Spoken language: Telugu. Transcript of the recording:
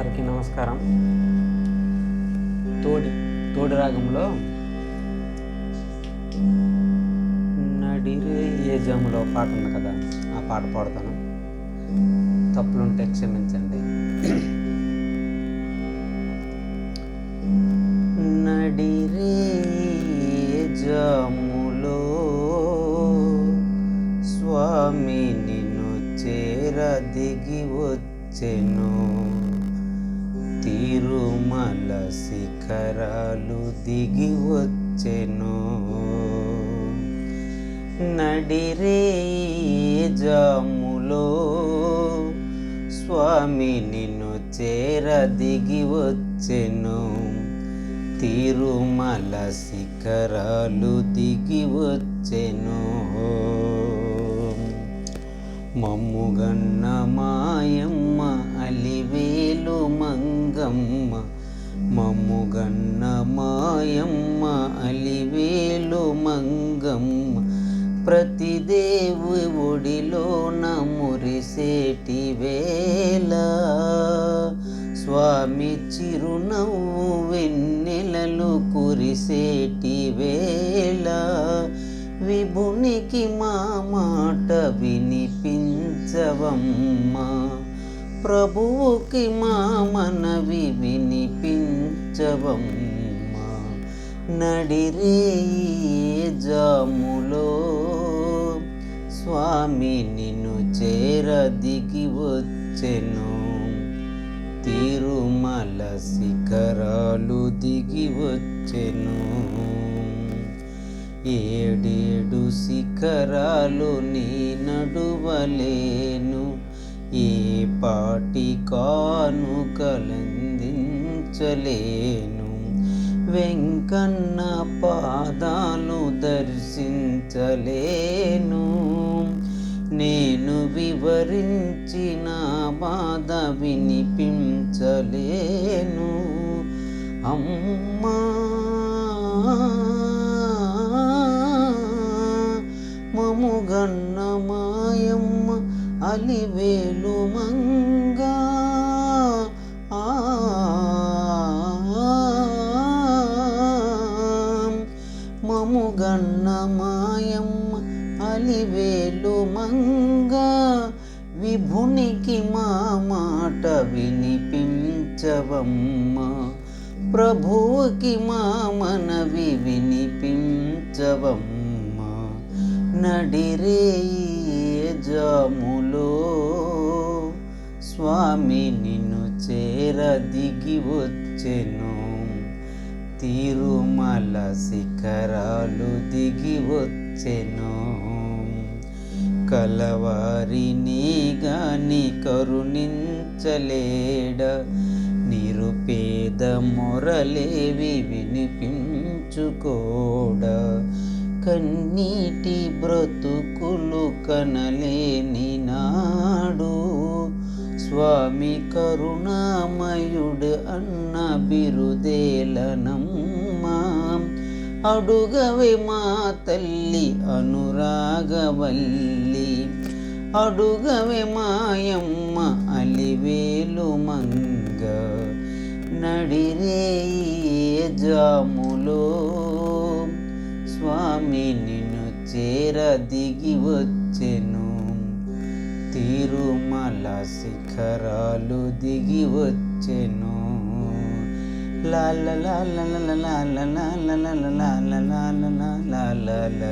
అందరికీ నమస్కారం. తోడి తోడి రాగంలో నడిరే ఏ జాములో పాట ఉంది కదా ఆ పాట పాడతాను. తప్పులుంటే క్షమించండి. నడిరే జాములో స్వామి నిన్ను చేర దిగి వచ్చెను. తిరుమల శిఖరాలు దిగి వచ్చెను నడిరే జాములో స్వామి నిన్ను చేర దిగి వచ్చెను తిరుమల శిఖరాలు దిగి వచ్చెను మమ్ముగన్న మాయమ్మ అలివేలు మంగమ్మ మమ్ముగన్న మాయమ్మ అలివేలు మంగమ్మ. ప్రతి దేవు ఒడిలో మురిసేటి వేళ. స్వామి చిరునవ్వు వెన్నెలలు కురిసేటి వేళ. విభునికి మా మాట వినిపించవమ్మా. ప్రభువుకి మా మనవి వినిపించవమ్మా. నడిరే జాములో స్వామి నిన్ను చేరదికి వచ్చెను. తిరుమల శిఖరాలు దిగి వచ్చెను. ఏడేడు శిఖరాలు నీ నడువలేను. పాటి కలందించలేను. వెంకన్న పాదాలు దర్శించలేను. నేను వివరించిన బాధ వినిపించలేను. అమ్మా! మముగన్న అలివేలు మంగా విభునికి మా మాట వినిపించవమ్మా. ప్రభువుకి మా మనవి వినిపించవమ్మా. నడిరే జాములో స్వామి నిన్ను చేర దిగి వచ్చెను. తిరుమల శిఖరాలు దిగి వచ్చెను. కలవారిని గాని కరుణించలేడ నిరుపేద మొరలేవి వినిపించుకోడ. కన్నీటి బ్రతుకులు కనలేని నాడు స్వామి కరుణామయుడు అన్న బిరుదేలనమ్మా. అడుగవే మా తల్లి అనురాగవల్లి. అడుగవే మాయమ్మ అలివేలు మంగ. నడిరే జాములో. స్వామి నిన్ను చేర దిగి వచ్చెను తిరుమల శిఖరాలు దిగి వచ్చెను లాల లాల లాల లాల లాల లాల లాల లాల లాల